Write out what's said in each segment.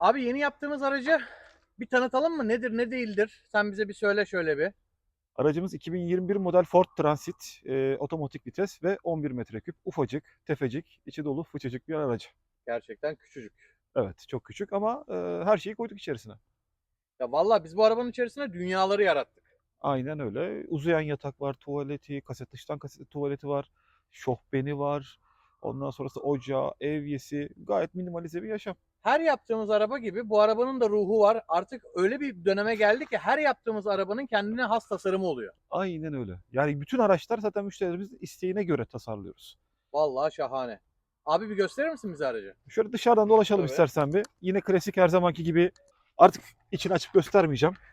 Abi yeni yaptığımız aracı bir tanıtalım mı? Nedir, ne değildir? Sen bize bir söyle şöyle bir. Aracımız 2021 model Ford Transit, e, otomatik vites ve 11 metreküp, ufacık, tefecik, içi dolu fıçıcık bir aracı. Gerçekten küçücük. Evet, çok küçük ama e, her şeyi koyduk içerisine. Ya vallahi biz bu arabanın içerisine dünyaları yarattık. Aynen öyle. Uzayan yatak var, tuvaleti, kaset dıştan kasetli tuvaleti var, şofbeni var. Ondan sonrası ocağı, evyesi, gayet minimalize bir yaşam. Her yaptığımız araba gibi bu arabanın da ruhu var. Artık öyle bir döneme geldi ki her yaptığımız arabanın kendine has tasarımı oluyor. Aynen öyle. Yani bütün araçlar zaten müşterilerimizin isteğine göre tasarlıyoruz. Vallahi şahane. Abi bir gösterir misin bize aracı? Şöyle dışarıdan dolaşalım Tabii. istersen bir. Yine klasik her zamanki gibi artık içini açıp göstermeyeceğim.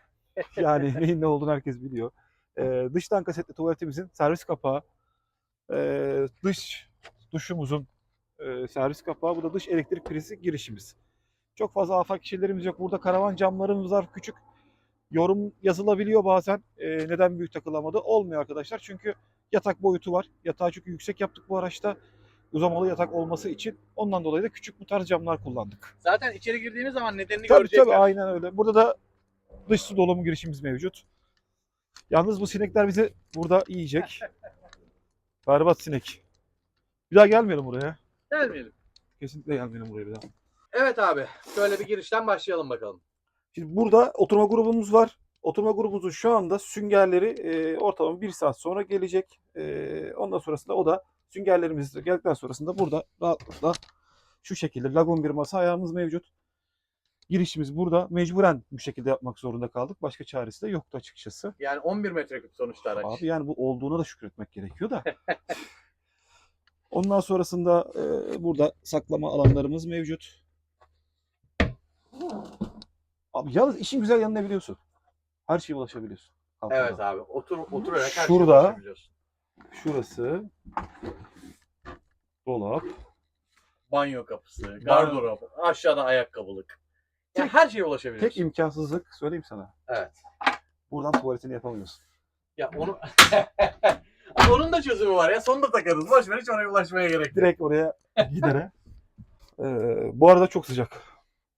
Yani neyin ne olduğunu herkes biliyor. Ee, dıştan kasetli tuvaletimizin servis kapağı, ee, dış duşumuzun ee, servis kapağı, bu da dış elektrik prizi girişimiz. Çok fazla afak kişilerimiz yok. Burada karavan camlarımız var küçük. Yorum yazılabiliyor bazen. Ee, neden büyük takılamadı? Olmuyor arkadaşlar. Çünkü yatak boyutu var. Yatağı çünkü yüksek yaptık bu araçta. Uzamalı yatak olması için. Ondan dolayı da küçük bu tarz camlar kullandık. Zaten içeri girdiğiniz zaman nedenini Tabii görecekler. tabii aynen öyle. Burada da dış su dolumu girişimiz mevcut. Yalnız bu sinekler bizi burada yiyecek. Berbat sinek. Bir daha gelmeyelim buraya. Gelmeyelim. Kesinlikle gelmeyelim buraya bir daha. Evet abi. Şöyle bir girişten başlayalım bakalım. Şimdi burada oturma grubumuz var. Oturma grubumuzun şu anda süngerleri e, ortalama bir saat sonra gelecek. E, ondan sonrasında o da süngerlerimiz geldikten sonrasında burada rahatlıkla şu şekilde lagun bir masa ayağımız mevcut. Girişimiz burada. Mecburen bu şekilde yapmak zorunda kaldık. Başka çaresi de yoktu açıkçası. Yani 11 metreküp sonuçta araç. Abi yani bu olduğuna da şükretmek gerekiyor da. Ondan sonrasında e, burada saklama alanlarımız mevcut. Abi yalnız işin güzel yanı ne biliyorsun? Her şeye ulaşabiliyorsun. Kalkmadan. Evet abi. Otur, oturarak her Şurada- şeye ulaşabiliyorsun. Şurası dolap. Banyo kapısı, gardırop, aşağıda ayakkabılık. Yani her şeye ulaşabiliyorsun. Tek imkansızlık söyleyeyim sana. Evet. Buradan tuvaletini yapamıyorsun. Ya onu onun da çözümü var ya. Sonunda takarız. Boş ver hiç oraya ulaşmaya gerek yok. Direkt oraya gidere. Ee, bu arada çok sıcak.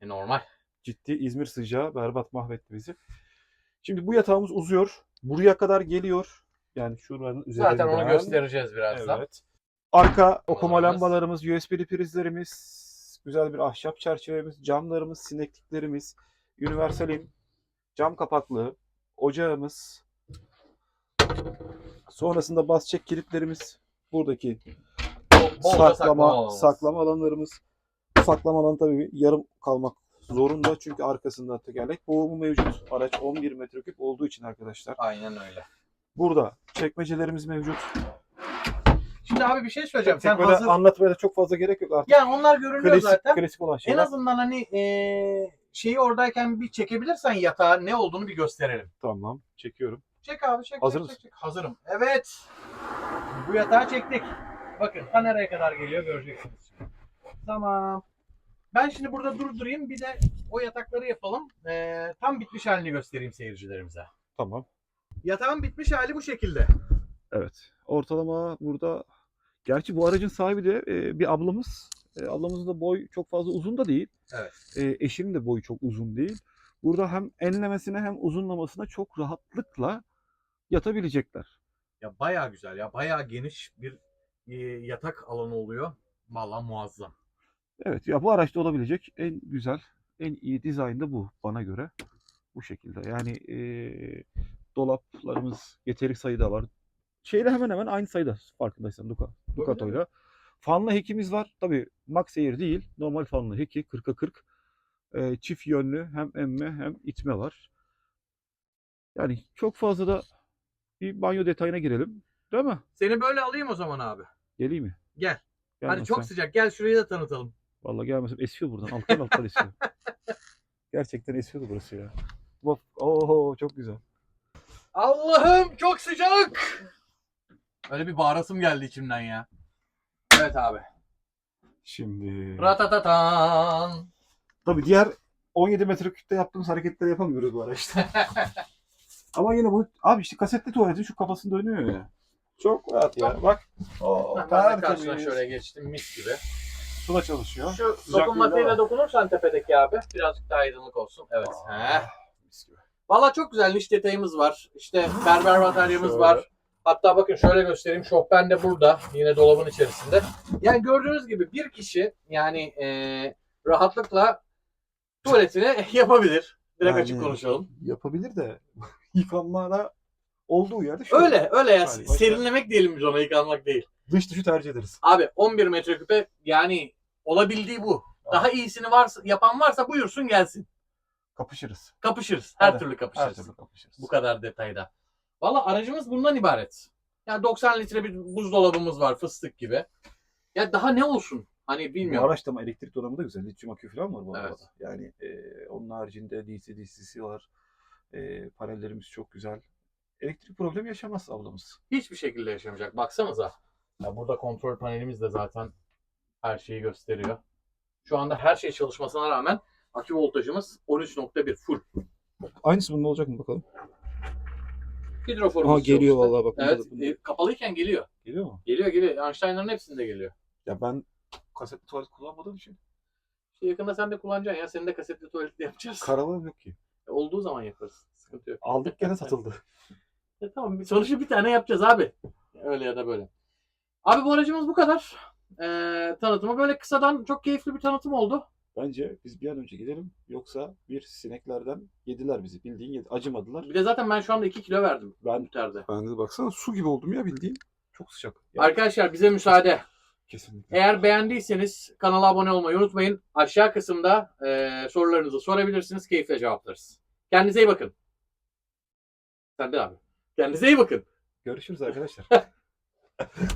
E, normal. ciddi İzmir sıcağı berbat mahvetti bizi. Şimdi bu yatağımız uzuyor. Buraya kadar geliyor. Yani şuranın üzerinden. Zaten onu göstereceğiz birazdan. Evet. Arka okuma lambalarımız, USB'li prizlerimiz, güzel bir ahşap çerçevemiz, camlarımız, sinekliklerimiz, universalim, cam kapaklı, ocağımız. Sonrasında bas çek kilitlerimiz. Buradaki saklama alanımız. saklama alanlarımız. Bu saklama alanı tabii yarım kalmak zorunda çünkü arkasında tekerlek boğumu mevcut. Araç 11 metreküp olduğu için arkadaşlar. Aynen öyle. Burada çekmecelerimiz mevcut. Şimdi abi bir şey söyleyeceğim. Sen hazır... anlatmaya da çok fazla gerek yok artık. Yani onlar görünüyor klasik, zaten. klasik olan En şeyler. azından hani eee, şeyi oradayken bir çekebilirsen yatağa ne olduğunu bir gösterelim. Tamam çekiyorum. Çek abi çek. Hazır çek, mısın? çek, çek. Hazırım. Evet. Bu yatağı çektik. Bakın ta nereye kadar geliyor göreceksiniz. Tamam. Ben şimdi burada durdurayım. Bir de o yatakları yapalım. Ee, tam bitmiş halini göstereyim seyircilerimize. Tamam. Yatağın bitmiş hali bu şekilde. Evet. Ortalama burada Gerçi bu aracın sahibi de e, bir ablamız. E, ablamızın da boy çok fazla uzun da değil. Evet. E, eşinin de boyu çok uzun değil. Burada hem enlemesine hem uzunlamasına çok rahatlıkla yatabilecekler. Ya bayağı güzel ya. Bayağı geniş bir e, yatak alanı oluyor. Vallahi muazzam. Evet ya bu araçta olabilecek en güzel, en iyi dizayn da bu bana göre. Bu şekilde. Yani e, dolaplarımız yeteri sayıda var. Şeyle hemen hemen aynı sayıda farkındaysan Duca, Ducato'yla. Fanlı hekimiz var. Tabii Max Air değil. Normal fanlı heki 40'a 40. E, çift yönlü hem emme hem itme var. Yani çok fazla da bir banyo detayına girelim. Değil mi? Seni böyle alayım o zaman abi. Geleyim mi? Gel. Hadi Gelmezsem- çok sıcak. Gel şurayı da tanıtalım. Vallahi gelmesem esiyor buradan. Alttan alttan esiyor. Gerçekten esiyordu burası ya. Bak, oho çok güzel. Allah'ım çok sıcak. Öyle bir bağırasım geldi içimden ya. Evet abi. Şimdi Ratatatan. tabii diğer 17 metreküpte yaptığımız hareketleri yapamıyoruz bu araçta. Ama yine bu abi işte kasetli tuvaletin şu kafasını dönüyor ya. Çok rahat ya. Bak. Oo, Ben de tertemiz. karşına şöyle geçtim mis gibi. Su da çalışıyor. Şu Sıcak dokunmatiğiyle değil dokunursan tepedeki abi birazcık daha aydınlık olsun. Evet. Heh. Mis gibi. Valla çok güzel niş detayımız var. İşte berber bataryamız Şöyle. var. Hatta bakın şöyle göstereyim. Şofben de burada. Yine dolabın içerisinde. Yani gördüğünüz gibi bir kişi yani eee, rahatlıkla tuvaletini yapabilir. Direkt Yani- açık konuşalım. Yapabilir de yıkanmada olduğu yerde şu. Öyle öyle ya. Yani başka- Serinlemek diyelim biz ona yıkanmak değil. Dış dışı tercih ederiz. Abi 11 metreküpe yani olabildiği bu. Daha iyisini varsa yapan varsa buyursun gelsin. Kapışırız. Kapışırız. Her Hadi, türlü Her kapışırız. türlü kapışırız. Bu kadar detayda. Valla aracımız bundan ibaret. Yani 90 litre bir buzdolabımız var fıstık gibi. Ya daha ne olsun? Hani Bu bilmiyorum. araçta ama elektrik donanımı da güzel. Lityum akü falan var bu Evet. arabada. Yani e, onun haricinde DC DC'si var. E, panellerimiz çok güzel. Elektrik problemi yaşamaz ablamız. Hiçbir şekilde yaşamayacak. Baksanıza. Ya burada kontrol panelimiz de zaten her şeyi gösteriyor. Şu anda her şey çalışmasına rağmen akü voltajımız 13.1 full. Aynısı bunun olacak mı bakalım? Hidroforumuz Aa, geliyor işte. vallahi bak. bunda Evet. da- bunda- e, kapalıyken geliyor. Geliyor mu? Geliyor geliyor. Einstein'ların hepsinde geliyor. Ya ben kasetli tuvalet kullanmadığım için İşte yakında sen de kullanacaksın ya. Senin de kasetli tuvaletli yapacağız. karavanım yok ki. Olduğu zaman yaparız. Sıkıntı yok. Aldık gene satıldı. E tamam bir- sonuçta bir tane yapacağız abi. Öyle ya da böyle. Abi bu aracımız bu kadar. Ee, tanıtımı böyle kısadan çok keyifli bir tanıtım oldu. Bence biz bir an önce gidelim. Yoksa bir sineklerden yediler bizi. Bildiğin yedi. Acımadılar. Bir de zaten ben şu anda 2 kilo verdim Ben müterde. ben de baksana su gibi oldum ya bildiğin. Çok sıcak. Yani Arkadaşlar bize müsaade. Kesinlikle. Eğer beğendiyseniz kanala abone olmayı unutmayın. Aşağı kısımda e, sorularınızı sorabilirsiniz. Keyifle cevaplarız. Kendinize iyi bakın. Sen de abi. Kendinize iyi bakın. Görüşürüz arkadaşlar.